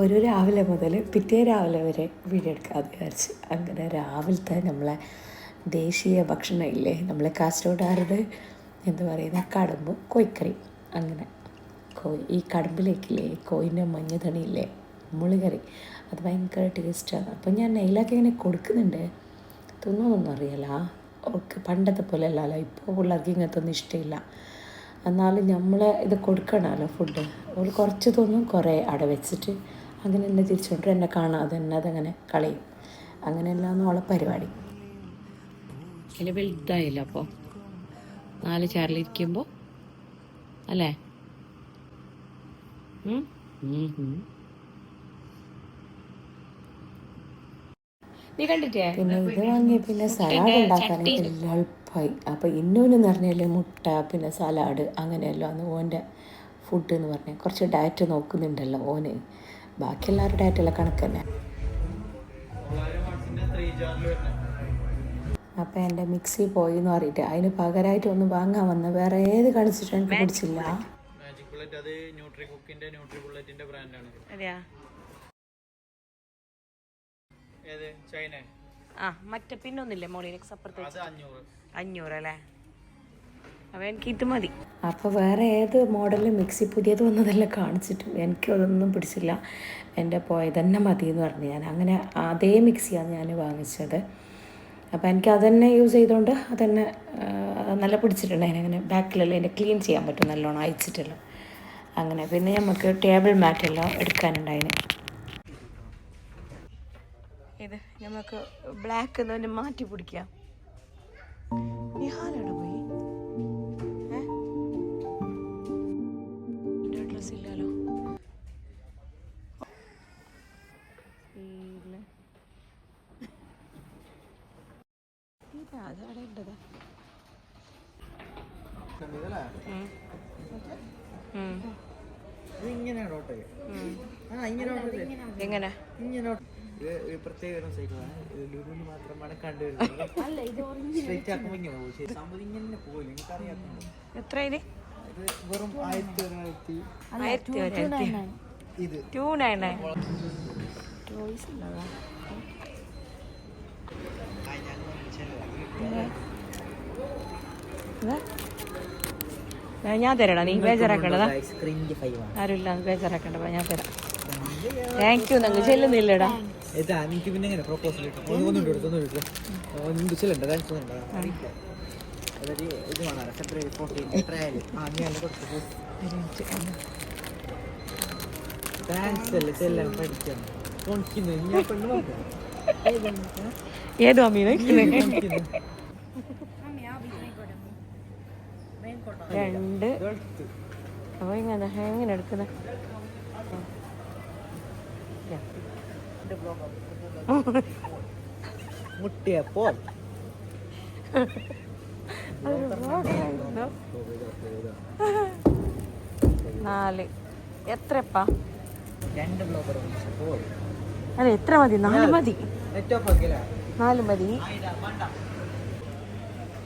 ഒരു രാവിലെ മുതൽ പിറ്റേ രാവിലെ വരെ വീഡിയോ വിചാരിച്ച്. അങ്ങനെ രാവിലത്തെ നമ്മളെ ദേശീയ ഭക്ഷണം ഇല്ലേ? നമ്മളെ കാസർഗോഡാരുടെ എന്ന് പറയുന്ന കടമ്പ് കോയിക്കറി അങ്ങനെ കോയി ഈ കടമ്പിലേക്കില്ലേ കോഴിന്റെ മഞ്ഞതണിയില്ലേ മുളികറി അത് ഭയങ്കര ടേസ്റ്റാണ്. അപ്പം ഞാൻ നെയിലൊക്കെ ഇങ്ങനെ കൊടുക്കുന്നുണ്ട്. തിന്നോന്നൊന്നും അറിയില്ല. അവർക്ക് പണ്ടത്തെ പോലെ അല്ലല്ലോ ഇപ്പോൾ പിള്ളേർക്ക് ഇങ്ങനത്തെ ഒന്നും ഇഷ്ടമില്ല. എന്നാലും നമ്മൾ ഇത് കൊടുക്കണമല്ലോ ഫുഡ്. അവൾ കുറച്ച് തോന്നും കുറേ അവിടെ വെച്ചിട്ട് അങ്ങനെ എന്നെ തിരിച്ചോട്ട് എന്നെ കാണാതെ തന്നെ അതങ്ങനെ കളയും. അങ്ങനെയല്ലാന്ന് അവളെ പരിപാടി. അതിൽ വലുതായില്ല അപ്പോൾ നാല് ചാറിലിരിക്കുമ്പോൾ അല്ലേ. നീ കണ്ടിട്ടേ പിന്നെ ഇത് വാങ്ങി പിന്നെ സലാഡ് ഉണ്ടാക്കാനായിട്ട് എല്ലാം എളുപ്പമായി അപ്പോൾ ഇന്നൂന്ന് പറഞ്ഞാൽ മുട്ട പിന്നെ സലാഡ് അങ്ങനെയല്ലോ. അന്ന് ഓന്റെ ഫുഡ് എന്ന് പറഞ്ഞാൽ കുറച്ച് ഡയറ്റ് നോക്കുന്നുണ്ടല്ലോ ഓന്. ബാക്കി എല്ലാവരുടെ ഡയറ്റെല്ലാം കണക്ക് തന്നെ. അപ്പം എന്റെ മിക്സി പോയി എന്ന് പറഞ്ഞിട്ട് അതിന് പകരമായിട്ട് ഒന്ന് വാങ്ങാൻ വന്ന വേറെ ഏത് കളിച്ചിട്ട് എനിക്ക് പിടിച്ചില്ല. മാജിക് ബുള്ളറ്റ് അത് ന്യൂട്രി കുക്കിന്റെ ന്യൂട്രി ബുള്ളറ്റിന്റെ ബ്രാൻഡാണ് അതെയാ? ഏത്? ചൈന ആ മറ്റേ പിന്നൊന്നില്ലേ മോളിനെക്സ് അപ്പുറത്തേക്ക് അഞ്ഞൂറ് അല്ലേ? അപ്പോൾ മതി. അപ്പോൾ വേറെ ഏത് മോഡൽ മിക്സി പുതിയത് വന്നതെല്ലാം കാണിച്ചിട്ടും. എനിക്ക് അതൊന്നും പിടിച്ചില്ല. എന്റെ പോയത് തന്നെ മതി എന്ന് പറഞ്ഞു ഞാൻ. അങ്ങനെ അതേ മിക്സിയാണ് ഞാൻ വാങ്ങിച്ചത്. അപ്പോൾ എനിക്ക് അതന്നെ യൂസ് ചെയ്തുകൊണ്ട് അതന്നെ നല്ല പിടിച്ചിട്ടുണ്ട്. അതിനങ്ങനെ ബാക്കിലെല്ലാം അതിനെ ക്ലീൻ ചെയ്യാൻ പറ്റും. നല്ലോണം അയച്ചിട്ടല്ലോ അങ്ങനെ. പിന്നെ നമുക്ക് ടേബിൾ മാറ്റെല്ലാം എടുക്കാനുണ്ടായിന് ഇത് നമുക്ക് ബ്ലാക്ക് മാറ്റി പിടിക്കാം. നിഹാലെവിടെ ഇങ്ങനെയാണ് ഓട്ടോ ആ ഇങ്ങനോട്ട് എങ്ങനെ? ഇങ്ങനോട്ട് ഇത് ഒരു പ്രത്യേക സൈക്കിളാണ് ഇത് ലുലുവിൽ മാത്രമാണ് കണ്ടുവരുന്നത്. സംഭവം ഇങ്ങനെ പോകില്ല എനിക്ക് അറിയാത്തുണ്ട് എത്ര ഇത്? ഇത് വെറും ആയിരത്തി ഒരായിരത്തി ഇത്. ടു നയൻ നയൻ ചോയ്സ് ഉള്ളതാ. ഇതാ? ഞാൻ തരാടാ നീ ബേജാറാക്കേണ്ടതാ. ആരുമില്ല ബേജാറാക്കേണ്ട ഞാൻ തരാം. താങ്ക് യു നിങ്ങൾ ചെല്ലുന്നില്ലടാ. എനിക്ക് പിന്നെ എങ്ങനെ പ്രൊപ്പോസൽ ഏതോ അമ്മീനെ രണ്ട്. അപ്പോൾ ഇങ്ങനെ എങ്ങനെ എടുക്കുന്നത് മുട്ടിയപ്പോൾ നാല്. എത്രപ്പാ? രണ്ട് അല്ല എത്ര മതി? നാല് മതി. നാല് മതി.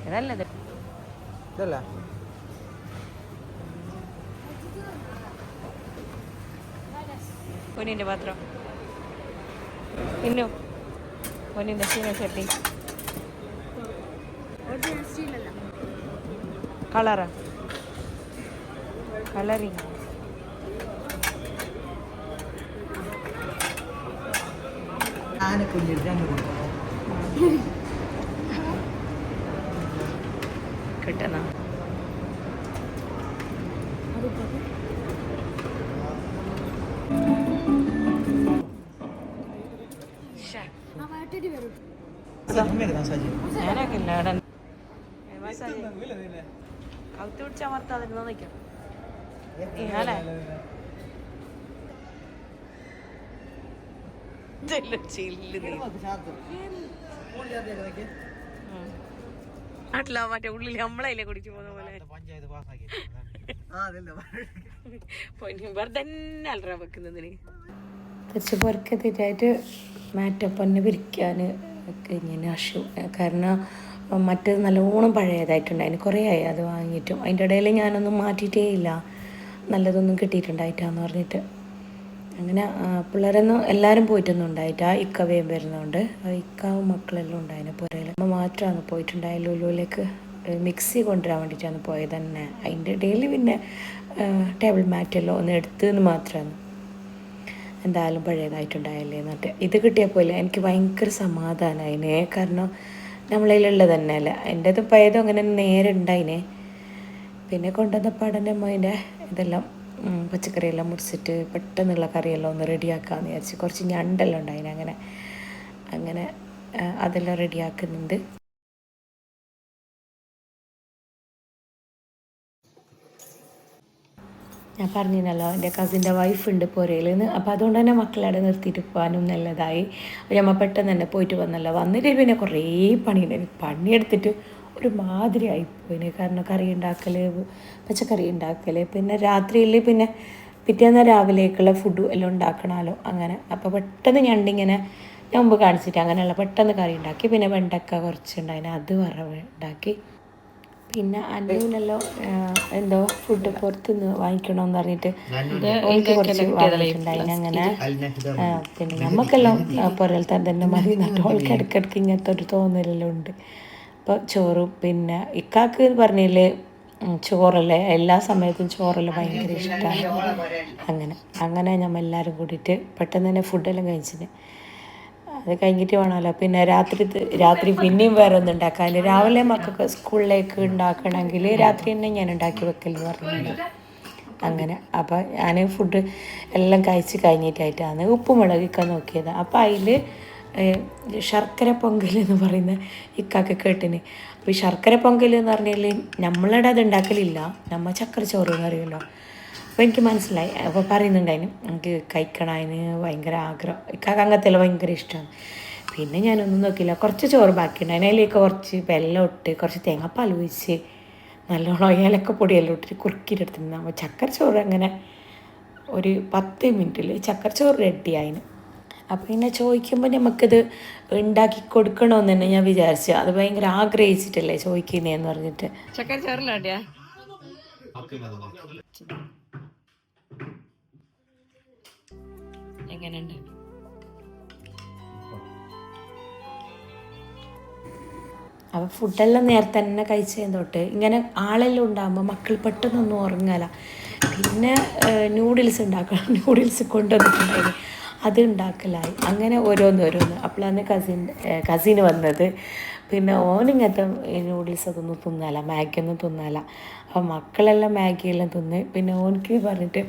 ഇതല്ലേ ഇതല്ല. പൊന്നിന്റെ പാത്രം. ഇന്നു പൊന്നിന്റെ ശീന ചട്ടി കളറാ. കളറിങ്. ആന കുഞ്ഞിട്ട് രണ്ട് കൊടുക്കണം കിട്ടണ ഞാനൊക്കെ ഇല്ല അവിടെ കൗത്ത് പിടിച്ച് അമർത്താതിരുന്നോ നിൽക്കാം ഞാനേ ഇതെല്ലാം ചില്ല് നീ. നാട്ടിലാ മറ്റേ ഉള്ളിൽ നമ്മളതിലെ കുടിച്ചു പോകുന്ന പോലെ. പഞ്ചായത്ത് പാസ്സാക്കി പൊന്നു വെറുതെ അല്ലറ അലറ വെക്കുന്നതിന്. തിരിച്ച് പുറക്കെത്തിട്ടായിട്ട് മാറ്റപ്പൊന്നെ പിരിക്കാൻ ഇങ്ങനെ അഷു കാരണം മറ്റേത് നല്ലോണം അതിന് കുറേ ആയി അത് വാങ്ങിയിട്ടും. അതിന്റെ ഇടയിൽ ഞാനൊന്നും മാറ്റിയിട്ടേ ഇല്ല. നല്ലതൊന്നും കിട്ടിയിട്ടുണ്ടായിട്ടാന്ന് പറഞ്ഞിട്ട്. അങ്ങനെ പിള്ളേരൊന്നും എല്ലാവരും പോയിട്ടൊന്നും ഉണ്ടായിട്ട് ആ വേം വരുന്നതുകൊണ്ട് ഇക്കാവും മക്കളെല്ലാം ഉണ്ടായിരുന്നു പുറയിൽ അമ്മ മാത്രമാണ് പോയിട്ടുണ്ടായ ലുലുവിലേക്ക് മിക്സി കൊണ്ടുവരാൻ വേണ്ടിയിട്ടാണ് പോയത് തന്നെ. അതിന്റെ ഇടയിൽ പിന്നെ ടേബിൾ മാറ്റെല്ലാം ഒന്ന് എടുത്തതെന്ന് മാത്രമാണ് എന്തായാലും പഴയതായിട്ടുണ്ടായല്ലേ എന്നിട്ട്. ഇത് കിട്ടിയപ്പോൾ എനിക്ക് ഭയങ്കര സമാധാനമായിനെ കാരണം നമ്മളതിലുള്ള തന്നെയല്ല എന്റെത് പഴയതും അങ്ങനെ നേരെ ഉണ്ടായിനെ പിന്നെ കൊണ്ടുവന്നപ്പോൾ എന്റെ അമ്മേന്റെ ഇതെല്ലാം പച്ചക്കറിയെല്ലാം മുറിച്ചിട്ട് പെട്ടെന്നുള്ള കറിയെല്ലാം ഒന്ന് റെഡിയാക്കാമെന്ന് വിചാരിച്ച് കുറച്ച് ഞണ്ടെല്ലാം ഉണ്ടായിന് അങ്ങനെ. അങ്ങനെ അതെല്ലാം റെഡിയാക്കുന്നുണ്ട്. ഞാൻ പറഞ്ഞിരുന്നല്ലോ എന്റെ കസിന്റെ വൈഫ് ഉണ്ട് പുരയിൽ നിന്ന് അപ്പോൾ അതുകൊണ്ട് തന്നെ മക്കളവിടെ നിർത്തിയിട്ട് പോകാനും നല്ലതായി. ഞമ്മ പെട്ടെന്ന് തന്നെ പോയിട്ട് വന്നല്ലോ. വന്നിട്ട് പിന്നെ കുറേ പണിയുണ്ടായിരുന്നു പണിയെടുത്തിട്ട് ഒരു മാതിരി ആയിപ്പോയിന്. കാരണം കറി ഉണ്ടാക്കൽ പച്ചക്കറി ഉണ്ടാക്കൽ പിന്നെ രാത്രിയിൽ പിന്നെ പിറ്റേന്ന് രാവിലേക്കുള്ള ഫുഡ് എല്ലാം ഉണ്ടാക്കണമല്ലോ അങ്ങനെ. അപ്പോൾ പെട്ടെന്ന് ഞണ്ടിങ്ങനെ ഞാൻ മുമ്പ് കാണിച്ചിട്ട് അങ്ങനെയുള്ള പെട്ടെന്ന് കറി ഉണ്ടാക്കി. പിന്നെ വെണ്ടക്ക കുറച്ചുണ്ടായിന് അത് വറവ് ഉണ്ടാക്കി. പിന്നെ അന്നുവിനല്ലോ എന്തോ ഫുഡ് പുറത്തുനിന്ന് വാങ്ങിക്കണമെന്ന് പറഞ്ഞിട്ട് എനിക്ക് കുറച്ച് അങ്ങനെ പിന്നെ നമുക്കെല്ലാം പുറത്തെ തന്നെ മതി നട്ടോൾക്ക് ഇടയ്ക്കിടയ്ക്ക് ഇങ്ങനത്തെ ഒരു തോന്നലെല്ലാം ഉണ്ട്. അപ്പോൾ ചോറും പിന്നെ ഇക്കാക്ക് പറഞ്ഞില്ലേ ചോറല്ലേ എല്ലാ സമയത്തും ചോറെല്ലാം ഭയങ്കര ഇഷ്ടമാണ് അങ്ങനെ അങ്ങനെ ഞമ്മ എല്ലാവരും കൂടിയിട്ട് പെട്ടെന്ന് തന്നെ ഫുഡെല്ലാം കഴിച്ചിന്. അത് കഴിഞ്ഞിട്ട് വേണമല്ലോ. പിന്നെ രാത്രി രാത്രി പിന്നെയും വേറെ ഒന്നും ഉണ്ടാക്കാൻ രാവിലെ മക്കൾക്ക് സ്കൂളിലേക്ക് ഉണ്ടാക്കണമെങ്കിൽ രാത്രി തന്നെ ഞാൻ ഉണ്ടാക്കി വെക്കലെന്ന് പറഞ്ഞിട്ടുണ്ട്. അങ്ങനെ. അപ്പോൾ ഞാൻ ഫുഡ് എല്ലാം കഴിച്ച് കഴിഞ്ഞിട്ടായിട്ടാണ് ഉപ്പുമുളകൊക്കെ നോക്കിയത്. അപ്പോൾ അതിൽ ശർക്കര പൊങ്കൽ എന്ന് പറയുന്ന ഇക്കാക്ക് കേട്ടിന്. അപ്പോൾ ഈ ശർക്കര പൊങ്കൽ എന്ന് പറഞ്ഞാൽ നമ്മളുടെ അത് ഉണ്ടാക്കലില്ല. നമ്മ ചക്കര ചോറ് എന്ന് പറയുമല്ലോ. അപ്പോൾ എനിക്ക് മനസ്സിലായി. അപ്പോൾ പറയുന്നുണ്ടായിന് എനിക്ക് കഴിക്കണതിന് ഭയങ്കര ആഗ്രഹം. ഇക്കാക്ക് അങ്ങനത്തെല്ലാം ഭയങ്കര ഇഷ്ടമാണ് പിന്നെ ഞാനൊന്നും നോക്കിയില്ല. കുറച്ച് ചോറ് ബാക്കിയുണ്ടായിരുന്നു. അതിലേക്ക് കുറച്ച് വെള്ളം ഇട്ട് കുറച്ച് തേങ്ങാപ്പാൽ ഒഴിച്ച് നല്ലോണം ഏലക്കപ്പൊടിയെല്ലാം ഇട്ടിട്ട് കുറുക്കിയിട്ടെടുത്തിരുന്നു അപ്പോൾ ചക്കര ചോറ് അങ്ങനെ ഒരു പത്ത് മിനിറ്റിൽ ചക്കര ചോറ് റെഡി ആയിന്. അപ്പോൾ പിന്നെ ചോദിക്കുമ്പോൾ നമുക്കിത് ഉണ്ടാക്കി കൊടുക്കണമെന്ന് തന്നെ ഞാൻ വിചാരിച്ചു. അത് ഭയങ്കര ആഗ്രഹിച്ചിട്ടല്ലേ ചോദിക്കുന്നതെന്ന് പറഞ്ഞിട്ട്. ചക്കര എങ്ങനെയുണ്ട്? അപ്പോൾ ഫുഡെല്ലാം നേരത്തെ തന്നെ കഴിച്ചതിന് തൊട്ട് ഇങ്ങനെ ആളെല്ലാം ഉണ്ടാകുമ്പോൾ മക്കൾ പെട്ടെന്നൊന്നും ഉറങ്ങല പിന്നെ നൂഡിൽസ് ഉണ്ടാക്കണം. നൂഡിൽസ് കൊണ്ടുവന്നിട്ടുണ്ടായിരുന്നു അത് ഉണ്ടാക്കലായി. അങ്ങനെ ഓരോന്ന് ഓരോന്ന്. അപ്പോഴാണ് കസിൻ കസിൻ വന്നത്. പിന്നെ ഓനിങ്ങനത്തെ നൂഡിൽസ് അതൊന്നും തിന്നാല മാഗിയൊന്നും തിന്നാല അപ്പോൾ മക്കളെല്ലാം മാഗിയെല്ലാം തിന്ന്. പിന്നെ ഓനിക്ക് പറഞ്ഞിട്ട്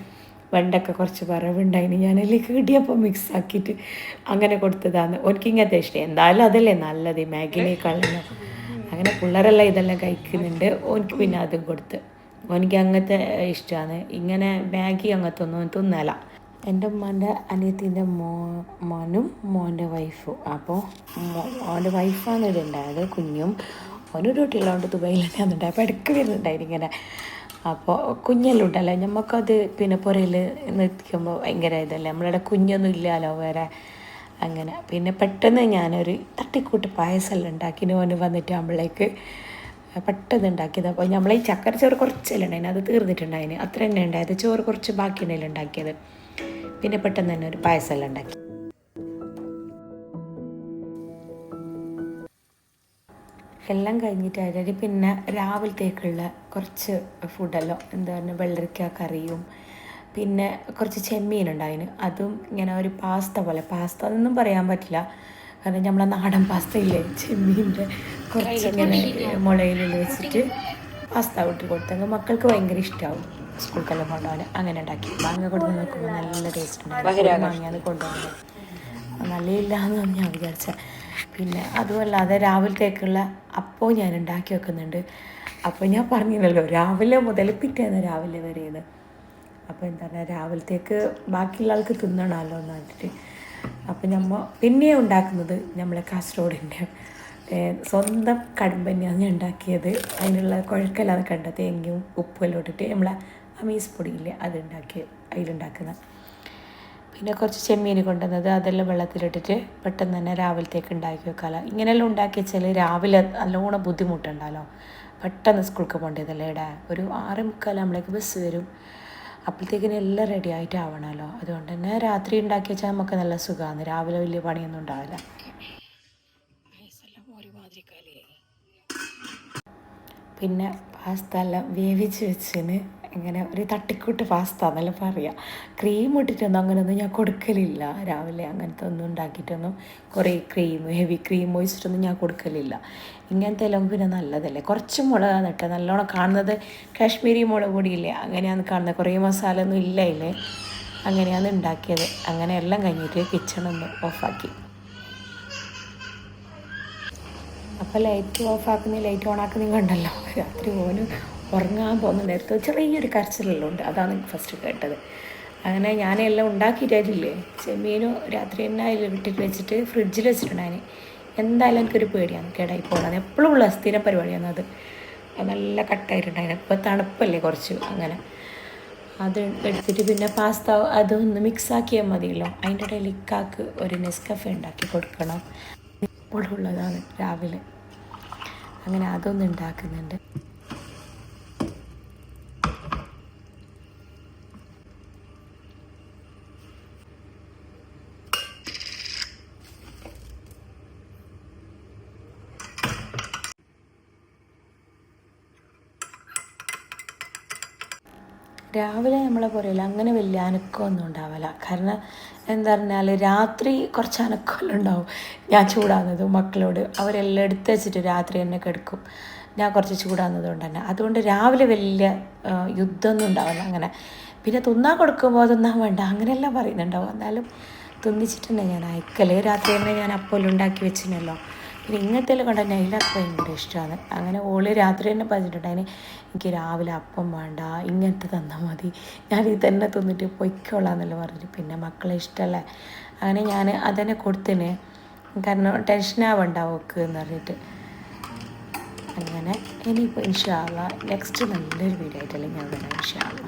വെണ്ടൊക്കെ കുറച്ച് വറവുണ്ടായിന്. ഞാൻ അതിലേക്ക് കിട്ടിയപ്പോൾ മിക്സ് ആക്കിയിട്ട് അങ്ങനെ കൊടുത്തതാണ്. എനിക്ക് ഇങ്ങനത്തെ ഇഷ്ടം. എന്തായാലും അതല്ലേ നല്ലത് ഈ മാഗിനേക്കാളും അങ്ങനെ പിള്ളേരെല്ലാം ഇതെല്ലാം കഴിക്കുന്നുണ്ട്. ഓനിക്ക് പിന്നെ അതും കൊടുത്ത്. ഓനിക്ക് അങ്ങനത്തെ ഇഷ്ടമാണ് ഇങ്ങനെ മാഗി അങ്ങനത്തെ ഒന്നും തിന്നല. എന്റെ ഉമ്മാന്റെ അനിയത്തിന്റെ മോ മോനും മോന്റെ വൈഫും. അപ്പോൾ മോന്റെ വൈഫാണ് ഇതുണ്ടായത് കുഞ്ഞും. ഓനൊരു കുട്ടികളുണ്ട് ദുബൈയിൽ തന്നെയാണ് അപ്പോൾ ഇടയ്ക്ക് വരുന്നുണ്ടായിരുന്നു ഇങ്ങനെ. അപ്പോൾ കുഞ്ഞെല്ലാം ഉണ്ടല്ലോ നമുക്കത് പിന്നെ പുരയിൽ നിൽക്കുമ്പോൾ ഭയങ്കര ഇതല്ലേ? നമ്മളിവിടെ കുഞ്ഞൊന്നും ഇല്ലല്ലോ വേറെ? അങ്ങനെ. പിന്നെ പെട്ടെന്ന് ഞാനൊരു തട്ടിക്കൂട്ട് പായസമെല്ലാം ഉണ്ടാക്കി ഓന് വന്നിട്ട് ആകുമ്പോഴേക്ക് പെട്ടെന്ന് ഉണ്ടാക്കിയത്. അപ്പോൾ നമ്മൾ ഈ ചക്കര ചോറ് കുറച്ചല്ലേ ഉണ്ടായിന്? അത് തീർന്നിട്ടുണ്ടായിന്. അത്ര തന്നെ ഉണ്ടായത്. ചോറ് കുറച്ച് ബാക്കി ഉണ്ടല്ലോ ഉണ്ടാക്കിയത്. പിന്നെ പെട്ടെന്ന് തന്നെ ഒരു പായസമെല്ലാം ഉണ്ടാക്കി. എല്ലാം കഴിഞ്ഞിട്ട് കഴിഞ്ഞിട്ടായിരുന്നു പിന്നെ രാവിലത്തേക്കുള്ള കുറച്ച് ഫുഡെല്ലാം എന്താ പറയുക വെള്ളരിക്ക കറിയും പിന്നെ കുറച്ച് ചെമ്മീൻ ഉണ്ടായിന് അതും ഇങ്ങനെ ഒരു പാസ്ത പോലെ. പാസ്ത എന്നൊന്നും പറയാൻ പറ്റില്ല. കാരണം നമ്മളെ നാടൻ പാസ്ത ഇല്ലേ ചെമ്മീന്റെ കുറച്ച് ഇങ്ങനെ മുളയിലുള്ള വെച്ചിട്ട് പാസ്ത വിട്ട് കൊടുത്തെങ്കിൽ മക്കൾക്ക് ഭയങ്കര ഇഷ്ടമാവും സ്കൂൾക്കെല്ലാം കൊണ്ടുപോകാൻ. അങ്ങനെ ഉണ്ടാക്കി. മാങ്ങ കൊടുത്ത് നോക്കുമ്പോൾ നല്ല ടേസ്റ്റ് ഉണ്ടായിരുന്നു മാങ്ങയാണ് കൊണ്ടുപോകുന്നത്. നല്ലയില്ല എന്ന് ഞാൻ വിചാരിച്ച പിന്നെ അതുമല്ലാതെ രാവിലത്തേക്കുള്ള അപ്പോൾ ഞാൻ ഉണ്ടാക്കി വെക്കുന്നുണ്ട്. അപ്പോൾ ഞാൻ പറഞ്ഞില്ലല്ലോ രാവിലെ മുതൽ പിറ്റേന്ന് രാവിലെ വരെയത് അപ്പോൾ എന്താ പറയുക രാവിലത്തേക്ക് ബാക്കിയുള്ള ആൾക്ക് തിന്നണമല്ലോ എന്ന് പറഞ്ഞിട്ട്. അപ്പോൾ നമ്മൾ പിന്നെയും ഉണ്ടാക്കുന്നത് നമ്മളെ കാസർഗോഡിന്റെ സ്വന്തം കടുമ്പന്നെയാണ് ഞാൻ ഉണ്ടാക്കിയത്. അതിനുള്ള കുഴക്കലാണ് കണ്ട തേങ്ങയും ഉപ്പുമെല്ലാം ഇട്ടിട്ട് നമ്മളെ അമീസ് പൊടിയില്ലേ അത് ഉണ്ടാക്കി അതിലുണ്ടാക്കുന്നത് പിന്നെ കുറച്ച് ചെമ്മീൻ കൊണ്ടുവന്നത് അതെല്ലാം വെള്ളത്തിലിട്ടിട്ട് പെട്ടെന്ന് തന്നെ രാവിലത്തേക്ക് ഉണ്ടാക്കി വെക്കാമല്ലോ ഇങ്ങനെയെല്ലാം ഉണ്ടാക്കി വെച്ചാൽ രാവിലെ നല്ലോണം ബുദ്ധിമുട്ടുണ്ടല്ലോ പെട്ടെന്ന് സ്കൂൾക്ക് പോകേണ്ടതല്ലേ ഇടാ ഒരു ആറ് നമ്മളേക്ക് ബസ് വരും. അപ്പോഴത്തേക്കിനും എല്ലാം റെഡി ആയിട്ട് ആവണമല്ലോ. അതുകൊണ്ട് തന്നെ രാത്രി ഉണ്ടാക്കി വെച്ചാൽ നമുക്ക് നല്ല സുഖമാണ്. രാവിലെ വലിയ പണിയൊന്നും ഉണ്ടാവില്ല. പിന്നെ പാസ്ത എല്ലാം വേവിച്ച് വെച്ചതിന് ഇങ്ങനെ ഒരു തട്ടിക്കൂട്ട് പാസ്ത എന്നെല്ലാം പറയാം. ക്രീം ഇട്ടിട്ടൊന്നും അങ്ങനെയൊന്നും ഞാൻ കൊടുക്കലില്ല. രാവിലെ അങ്ങനത്തെ ഒന്നും ഉണ്ടാക്കിയിട്ടൊന്നും കുറേ ക്രീം ഹെവി ക്രീം ഒഴിച്ചിട്ടൊന്നും ഞാൻ കൊടുക്കലില്ല. ഇങ്ങനത്തെ എല്ലാം പിന്നെ നല്ലതല്ലേ? കുറച്ച് മുളകാണ് ഇട്ടത് നല്ലോണം കാണുന്നത് കാശ്മീരി മുളക് പൊടിയില്ലേ? അങ്ങനെയാണ് കാണുന്നത്. കുറേ മസാല ഒന്നും ഇല്ല ഇല്ലേ അങ്ങനെയാണ് ഉണ്ടാക്കിയത്. അങ്ങനെ എല്ലാം കഴിഞ്ഞിട്ട് കിച്ചണൊന്ന് ഓഫാക്കി അപ്പോൾ ലൈറ്റ് ഓഫ് ആക്കുന്ന ലൈറ്റ് ഓൺ ആക്കുന്ന കണ്ടല്ലോ. രാത്രി ഓന് ഉറങ്ങാൻ പോകുന്ന നേരത്ത് ചെറിയൊരു കരച്ചിലെല്ലാം ഉണ്ട് അതാണ് ഫസ്റ്റ് കേട്ടത്. അങ്ങനെ ഞാനെല്ലാം ഉണ്ടാക്കിയിട്ടില്ലേ ചെമ്മീനും രാത്രി തന്നെ അതിൽ വിട്ടിട്ട് വെച്ചിട്ട് ഫ്രിഡ്ജിൽ വെച്ചിട്ടുണ്ടായിന് എന്തായാലും എനിക്കൊരു പേടിയാണ് കേടായി പോകണം എപ്പോഴും ഉള്ള സ്ഥിരം പരിപാടിയാണ് അത്. നല്ല കട്ടായിട്ടുണ്ടായിരുന്നു ഇപ്പോൾ തണുപ്പല്ലേ കുറച്ച് അങ്ങനെ. അത് എടുത്തിട്ട് പിന്നെ പാസ്ത അതൊന്ന് മിക്സ് ആക്കിയാൽ മതിയല്ലോ. അതിന്റെ ഇടയിൽ ഇക്കാക്ക് ഒരു നെസ്കഫെ ഉണ്ടാക്കി കൊടുക്കണം. ഇപ്പോഴുള്ളതാണ് രാവിലെ. അങ്ങനെ അതൊന്നും ഉണ്ടാക്കുന്നുണ്ട്. രാവിലെ നമ്മളെ പോലെയല്ല അങ്ങനെ വലിയ അനക്കമൊന്നും ഉണ്ടാവില്ല കാരണം എന്താ പറഞ്ഞാൽ രാത്രി കുറച്ച് അനക്കമെല്ലാം ഉണ്ടാവും. ഞാൻ ചൂടാകുന്നത് മക്കളോട് അവരെല്ലാം എടുത്ത് വെച്ചിട്ട് രാത്രി എന്നെ കിടക്കും. ഞാൻ കുറച്ച് ചൂടാകുന്നത് കൊണ്ട് തന്നെ. അതുകൊണ്ട് രാവിലെ വലിയ യുദ്ധമൊന്നും ഉണ്ടാവില്ല അങ്ങനെ. പിന്നെ തിന്നാൻ കൊടുക്കുമ്പോൾ തിന്നാൻ വേണ്ട അങ്ങനെയെല്ലാം പറയുന്നുണ്ടാവും. എന്നാലും തിന്നിച്ചിട്ടുണ്ട് ഞാൻ അയക്കൽ. രാത്രി തന്നെ ഞാൻ അപ്പോൾ ഉണ്ടാക്കി പിന്നെ ഇങ്ങനത്തെ കണ്ട തന്നെ ഭയങ്കര ഇഷ്ടമാണ് അങ്ങനെ ഓൾ രാത്രി തന്നെ പറഞ്ഞിട്ടുണ്ടായിന് എനിക്ക് രാവിലെ അപ്പം വേണ്ട ഇങ്ങനത്തെ തന്നാൽ മതി. ഞാൻ ഇത് തന്നെ തിന്നിട്ട് പൊയ്ക്കോളാന്നല്ലോ പറഞ്ഞിട്ട് പിന്നെ മക്കളെ ഇഷ്ടമല്ലേ അങ്ങനെ ഞാൻ അതന്നെ കൊടുത്തിന് കാരണം ടെൻഷനാവണ്ട ഓക്ക് എന്ന് പറഞ്ഞിട്ട്. അങ്ങനെ ഇനിയിപ്പോൾ ഇൻഷാല്ല നെക്സ്റ്റ് നല്ലൊരു വീഡിയോ ആയിട്ടല്ലേ ഞാൻ വരാം ഇൻഷാല്ല